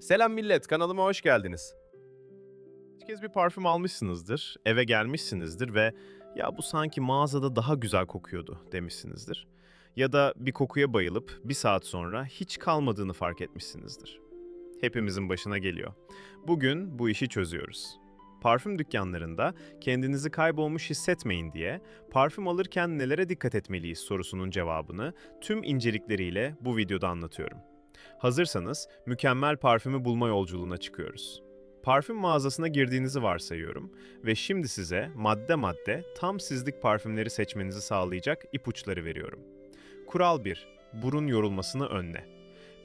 Selam millet, kanalıma hoş geldiniz. Bir kez bir parfüm almışsınızdır, eve gelmişsinizdir ve ya bu sanki mağazada daha güzel kokuyordu demişsinizdir. Ya da bir kokuya bayılıp bir saat sonra hiç kalmadığını fark etmişsinizdir. Hepimizin başına geliyor. Bugün bu işi çözüyoruz. Parfüm dükkanlarında kendinizi kaybolmuş hissetmeyin diye parfüm alırken nelere dikkat etmeliyiz sorusunun cevabını tüm incelikleriyle bu videoda anlatıyorum. Hazırsanız mükemmel parfümü bulma yolculuğuna çıkıyoruz. Parfüm mağazasına girdiğinizi varsayıyorum ve şimdi size madde madde tam sizlik parfümleri seçmenizi sağlayacak ipuçları veriyorum. Kural 1. Burun yorulmasını önle.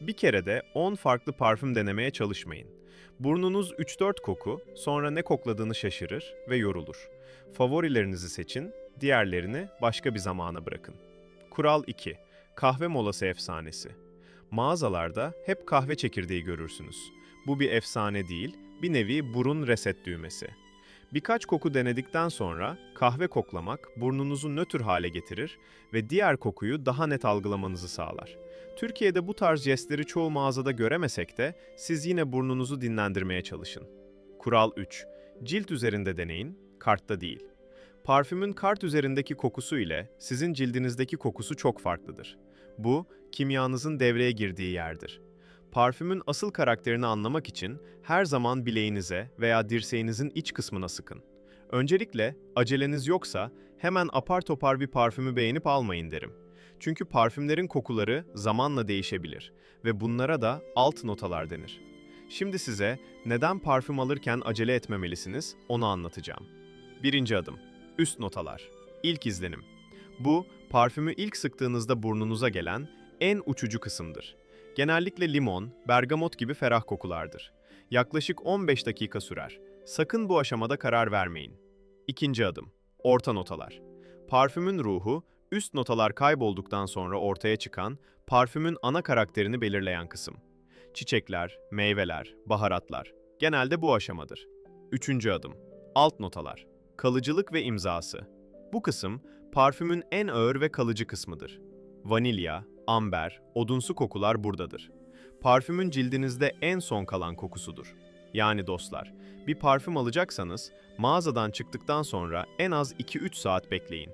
Bir kere de 10 farklı parfüm denemeye çalışmayın. Burnunuz 3-4 koku, sonra ne kokladığını şaşırır ve yorulur. Favorilerinizi seçin, diğerlerini başka bir zamana bırakın. Kural 2. Kahve molası efsanesi. Mağazalarda hep kahve çekirdeği görürsünüz. Bu bir efsane değil, bir nevi burun reset düğmesi. Birkaç koku denedikten sonra kahve koklamak burnunuzu nötr hale getirir ve diğer kokuyu daha net algılamanızı sağlar. Türkiye'de bu tarz jestleri çoğu mağazada göremesek de siz yine burnunuzu dinlendirmeye çalışın. Kural 3. Cilt üzerinde deneyin, kartta değil. Parfümün kart üzerindeki kokusu ile sizin cildinizdeki kokusu çok farklıdır. Bu, kimyanızın devreye girdiği yerdir. Parfümün asıl karakterini anlamak için her zaman bileğinize veya dirseğinizin iç kısmına sıkın. Öncelikle aceleniz yoksa hemen apar topar bir parfümü beğenip almayın derim. Çünkü parfümlerin kokuları zamanla değişebilir ve bunlara da alt notalar denir. Şimdi size neden parfüm alırken acele etmemelisiniz onu anlatacağım. Birinci adım. Üst notalar. İlk izlenim. Bu, parfümü ilk sıktığınızda burnunuza gelen en uçucu kısımdır. Genellikle limon, bergamot gibi ferah kokulardır. Yaklaşık 15 dakika sürer. Sakın bu aşamada karar vermeyin. İkinci adım. Orta notalar. Parfümün ruhu, üst notalar kaybolduktan sonra ortaya çıkan, parfümün ana karakterini belirleyen kısım. Çiçekler, meyveler, baharatlar. Genelde bu aşamadır. Üçüncü adım. Alt notalar. Kalıcılık ve imzası. Bu kısım, parfümün en ağır ve kalıcı kısmıdır. Vanilya, amber, odunsu kokular buradadır. Parfümün cildinizde en son kalan kokusudur. Yani dostlar, bir parfüm alacaksanız mağazadan çıktıktan sonra en az 2-3 saat bekleyin.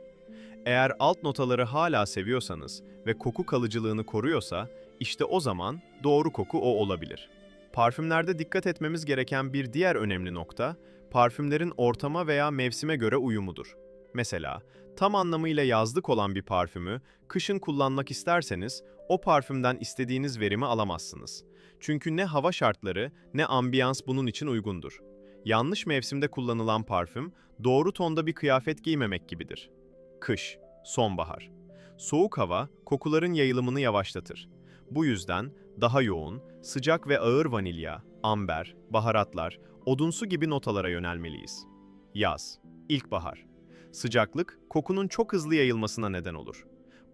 Eğer alt notaları hala seviyorsanız ve koku kalıcılığını koruyorsa, işte o zaman doğru koku o olabilir. Parfümlerde dikkat etmemiz gereken bir diğer önemli nokta, parfümlerin ortama veya mevsime göre uyumudur. Mesela tam anlamıyla yazlık olan bir parfümü kışın kullanmak isterseniz o parfümden istediğiniz verimi alamazsınız. Çünkü ne hava şartları ne ambiyans bunun için uygundur. Yanlış mevsimde kullanılan parfüm doğru tonda bir kıyafet giymemek gibidir. Kış, sonbahar. Soğuk hava kokuların yayılımını yavaşlatır. Bu yüzden daha yoğun, sıcak ve ağır vanilya, amber, baharatlar, odunsu gibi notalara yönelmeliyiz. Yaz, ilkbahar. Sıcaklık, kokunun çok hızlı yayılmasına neden olur.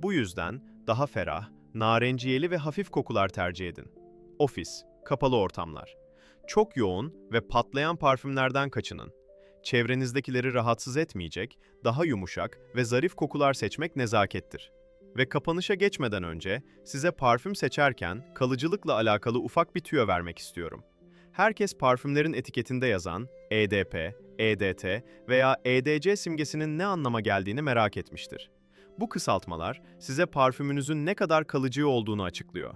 Bu yüzden daha ferah, narenciyeli ve hafif kokular tercih edin. Ofis, kapalı ortamlar. Çok yoğun ve patlayan parfümlerden kaçının. Çevrenizdekileri rahatsız etmeyecek, daha yumuşak ve zarif kokular seçmek nezakettir. Ve kapanışa geçmeden önce size parfüm seçerken kalıcılıkla alakalı ufak bir tüyo vermek istiyorum. Herkes parfümlerin etiketinde yazan EDP, EDT veya EDC simgesinin ne anlama geldiğini merak etmiştir. Bu kısaltmalar size parfümünüzün ne kadar kalıcı olduğunu açıklıyor.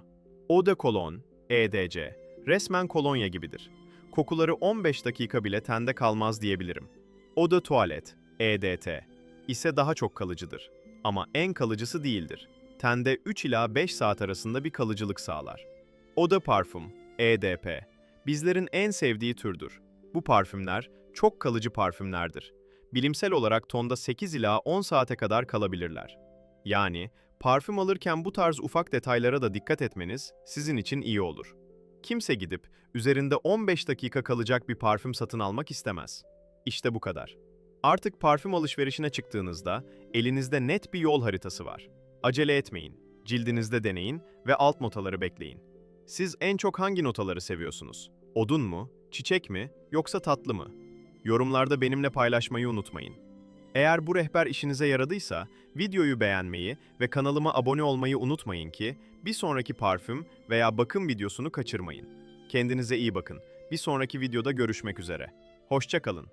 Eau de Cologne, EDC, resmen kolonya gibidir. Kokuları 15 dakika bile tende kalmaz diyebilirim. Eau de Toilette, EDT, ise daha çok kalıcıdır. Ama en kalıcısı değildir. Tende 3 ila 5 saat arasında bir kalıcılık sağlar. Eau de Parfum, EDP, bizlerin en sevdiği türdür. Bu parfümler çok kalıcı parfümlerdir. Bilimsel olarak tonda 8 ila 10 saate kadar kalabilirler. Yani parfüm alırken bu tarz ufak detaylara da dikkat etmeniz sizin için iyi olur. Kimse gidip üzerinde 15 dakika kalacak bir parfüm satın almak istemez. İşte bu kadar. Artık parfüm alışverişine çıktığınızda elinizde net bir yol haritası var. Acele etmeyin, cildinizde deneyin ve alt notaları bekleyin. Siz en çok hangi notaları seviyorsunuz? Odun mu, çiçek mi yoksa tatlı mı? Yorumlarda benimle paylaşmayı unutmayın. Eğer bu rehber işinize yaradıysa videoyu beğenmeyi ve kanalıma abone olmayı unutmayın ki bir sonraki parfüm veya bakım videosunu kaçırmayın. Kendinize iyi bakın. Bir sonraki videoda görüşmek üzere. Hoşça kalın.